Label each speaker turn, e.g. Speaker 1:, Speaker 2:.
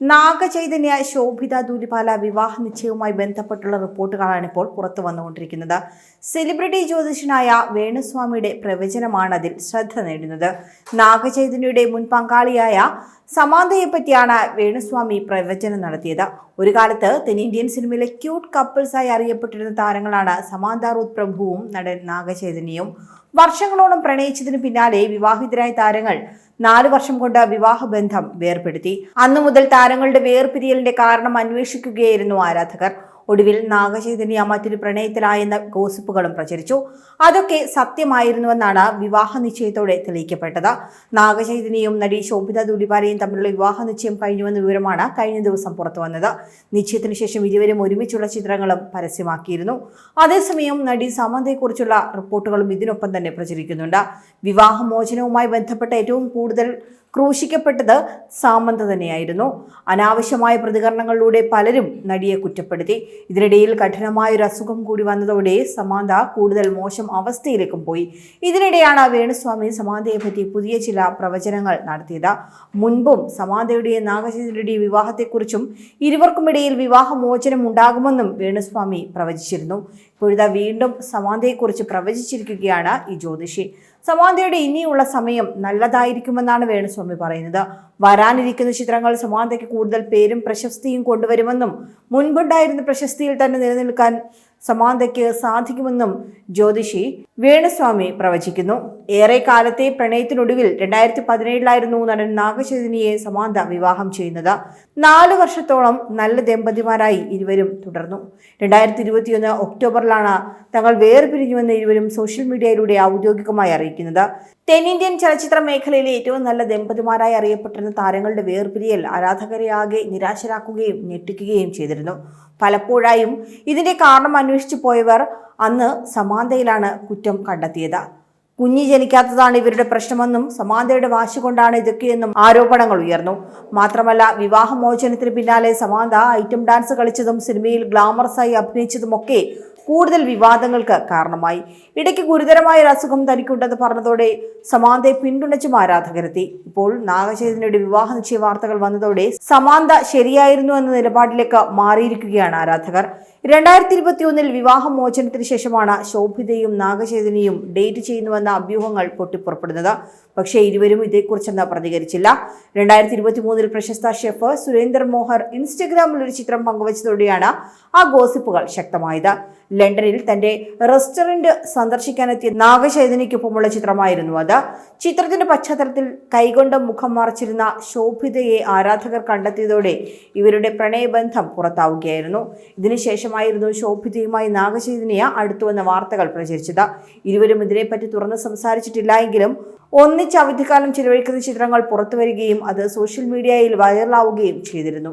Speaker 1: നാഗചൈതന്യ ശോഭിത ദൂലിപാല വിവാഹ നിശ്ചയവുമായി ബന്ധപ്പെട്ടുള്ള റിപ്പോർട്ടുകളാണ് ഇപ്പോൾ പുറത്തു വന്നുകൊണ്ടിരിക്കുന്നത്. സെലിബ്രിറ്റി ജ്യോതിഷനായ വേണുസ്വാമിയുടെ പ്രവചനമാണ് അതിൽ ശ്രദ്ധ നേടുന്നത്. നാഗചൈതന്യയുടെ മുൻ പങ്കാളിയായ സമാന്തയെ പറ്റിയാണ് വേണുസ്വാമി പ്രവചനം നടത്തിയത്. ഒരു കാലത്ത് തെന്നിന്ത്യൻ സിനിമയിലെ ക്യൂട്ട് കപ്പിൾസായി അറിയപ്പെട്ടിരുന്ന താരങ്ങളാണ് സമാന്ത റൂത്ത് പ്രഭുവും നടൻ നാഗചൈതന്യയും. വർഷങ്ങളോളം പ്രണയിച്ചതിന് പിന്നാലെ വിവാഹിതരായ താരങ്ങൾ നാല് വർഷം കൊണ്ട് വിവാഹബന്ധം വേർപെടുത്തി അന്നു മുതൽ താരങ്ങളുടെ വേർപിരിയലിന്റെ കാരണം അന്വേഷിക്കുകയായിരുന്നു ആരാധകർ. ഒടുവിൽ നാഗചൈതന്യ മറ്റൊരു പ്രണയത്തിലായെന്ന ഗോസിപ്പുകളും പ്രചരിച്ചു. അതൊക്കെ സത്യമായിരുന്നുവെന്നാണ് വിവാഹ നിശ്ചയത്തോടെ തെളിയിക്കപ്പെട്ടത്. നാഗചൈതന്യയും നടി ശോഭിത ദുലിപാലയും തമ്മിലുള്ള വിവാഹ നിശ്ചയം കഴിഞ്ഞുവെന്ന വിവരമാണ് കഴിഞ്ഞ ദിവസം പുറത്തുവന്നത് നിശ്ചയത്തിന് ശേഷം ഇരുവരും ഒരുമിച്ചുള്ള ചിത്രങ്ങളും പരസ്യമാക്കിയിരുന്നു. അതേസമയം നടി സമന്തയെക്കുറിച്ചുള്ള റിപ്പോർട്ടുകളും ഇതിനൊപ്പം തന്നെ പ്രചരിക്കുന്നുണ്ട്. വിവാഹമോചനവുമായി ബന്ധപ്പെട്ട ഏറ്റവും കൂടുതൽ ക്രൂശിക്കപ്പെട്ടത് സാമന്ത തന്നെയായിരുന്നു. അനാവശ്യമായ പ്രതികരണങ്ങളിലൂടെ പലരും നടിയെ കുറ്റപ്പെടുത്തി. ഇതിനിടയിൽ കഠിനമായൊരു അസുഖം കൂടി വന്നതോടെ സമാന്ത കൂടുതൽ മോശം അവസ്ഥയിലേക്കും പോയി. ഇതിനിടെയാണ് വേണുസ്വാമി സമാന്തയെ പറ്റി പുതിയ ചില പ്രവചനങ്ങൾ നടത്തിയത്. മുൻപും സമാന്തയുടെയും നാഗചന്ദ്രയുടെയും വിവാഹത്തെക്കുറിച്ചും ഇരുവർക്കുമിടയിൽ വിവാഹമോചനം ഉണ്ടാകുമെന്നും വേണുസ്വാമി പ്രവചിച്ചിരുന്നു. ഇപ്പോഴിതാ വീണ്ടും സമാന്തയെക്കുറിച്ച് പ്രവചിച്ചിരിക്കുകയാണ് ഈ ജ്യോതിഷി. സമാന്തയുടെ ഇനിയുള്ള സമയം നല്ലതായിരിക്കുമെന്നാണ് വേണുസ്വാമി പറയുന്നത്. വരാനിരിക്കുന്ന ചിത്രങ്ങൾ സമാന്തയ്ക്ക് കൂടുതൽ പേരും പ്രശസ്തിയും കൊണ്ടുവരുമെന്നും മുൻപുണ്ടായിരുന്ന പ്രശസ്തിയിൽ തന്നെ നിലനിൽക്കാൻ സമാന്തയ്ക്ക് സാധിക്കുമെന്നും ജ്യോതിഷി വേണുസ്വാമി പ്രവചിക്കുന്നു. ഏറെ കാലത്തെ പ്രണയത്തിനൊടുവിൽ രണ്ടായിരത്തി പതിനേഴിലായിരുന്നു നടൻ നാഗചൈതന്യയെ സമാന്ത വിവാഹം ചെയ്യുന്നത്. നാല് വർഷത്തോളം നല്ല ദമ്പതിമാരായി ഇരുവരും തുടർന്നു. രണ്ടായിരത്തി ഇരുപത്തിയൊന്ന് ഒക്ടോബറിലാണ് തങ്ങൾ വേർപിരിഞ്ഞുവെന്ന് ഇരുവരും സോഷ്യൽ മീഡിയയിലൂടെ ഔദ്യോഗികമായി അറിയിക്കുന്നത്. തെന്നിന്ത്യൻ ചലച്ചിത്ര മേഖലയിലെ ഏറ്റവും നല്ല ദമ്പതിമാരായി അറിയപ്പെട്ടിരുന്ന താരങ്ങളുടെ വേർപിരിയൽ ആരാധകരെ ആകെ നിരാശരാക്കുകയും ഞെട്ടിക്കുകയും ചെയ്തിരുന്നു. പലപ്പോഴായും ഇതിന്റെ കാരണം അന്വേഷിച്ചു പോയവർ അന്ന് സമാന്തയിലാണ് കുറ്റം കണ്ടെത്തിയത്. കുഞ്ഞി ജനിക്കാത്തതാണ് ഇവരുടെ പ്രശ്നമെന്നും സമാന്തയുടെ വാശി കൊണ്ടാണ് ഇതൊക്കെയെന്നും ആരോപണങ്ങൾ ഉയർന്നു. മാത്രമല്ല വിവാഹമോചനത്തിന് പിന്നാലെ സമാന്ത ഐറ്റം ഡാൻസ് കളിച്ചതും സിനിമയിൽ ഗ്ലാമറസായി അഭിനയിച്ചതുമൊക്കെ കൂടുതൽ വിവാദങ്ങൾക്ക് കാരണമായി. ഇടയ്ക്ക് ഗുരുതരമായ ഒരു അസുഖം തനിക്കുണ്ടെന്ന് പറഞ്ഞതോടെ സമാന്തയെ പിന്തുണച്ചും ആരാധകരെത്തി. ഇപ്പോൾ നാഗചൈതന്യയുടെ വിവാഹ നിശ്ചയ വാർത്തകൾ വന്നതോടെ സമാന്ത ശരിയായിരുന്നു എന്ന നിലപാടിലേക്ക് മാറിയിരിക്കുകയാണ് ആരാധകർ. രണ്ടായിരത്തി ഇരുപത്തി ഒന്നിൽ വിവാഹമോചനത്തിന് ശേഷമാണ് ശോഭിതയും നാഗചൈതന്യയും ഡേറ്റ് ചെയ്യുന്നുവെന്ന അഭ്യൂഹങ്ങൾ പൊട്ടിപ്പുറപ്പെടുന്നത്. പക്ഷേ ഇരുവരും ഇതേക്കുറിച്ചെന്ന് പ്രതികരിച്ചില്ല. രണ്ടായിരത്തി ഇരുപത്തി മൂന്നിൽ പ്രശസ്ത ഷെഫ് സുരേന്ദ്രമോഹർ ഇൻസ്റ്റഗ്രാമിൽ ഒരു ചിത്രം പങ്കുവച്ചതോടെയാണ് ആ ഗോസിപ്പുകൾ ശക്തമായത്. ലണ്ടനിൽ തന്റെ റെസ്റ്റോറന്റ് സന്ദർശിക്കാനെത്തിയ നാഗചൈതന്യക്കൊപ്പമുള്ള ചിത്രമായിരുന്നു അത്. ചിത്രത്തിന്റെ പശ്ചാത്തലത്തിൽ കൈകൊണ്ട് മുഖം മറച്ചിരുന്ന ശോഭിതയെ ആരാധകർ കണ്ടെത്തിയതോടെ ഇവരുടെ പ്രണയബന്ധം പുറത്താവുകയായിരുന്നു. ഇതിനുശേഷമായിരുന്നു ശോഭിതയുമായി നാഗചൈതന്യ അടുത്തുവന്ന വാർത്തകൾ പ്രചരിച്ചത്. ഇരുവരും ഇതിനെപ്പറ്റി തുറന്ന് സംസാരിച്ചിട്ടില്ല എങ്കിലും ഒന്നിച്ച് അവധിക്കാലം ചിലവഴിക്കുന്ന ചിത്രങ്ങൾ പുറത്തുവരികയും അത് സോഷ്യൽ മീഡിയയിൽ വൈറലാവുകയും ചെയ്തിരുന്നു.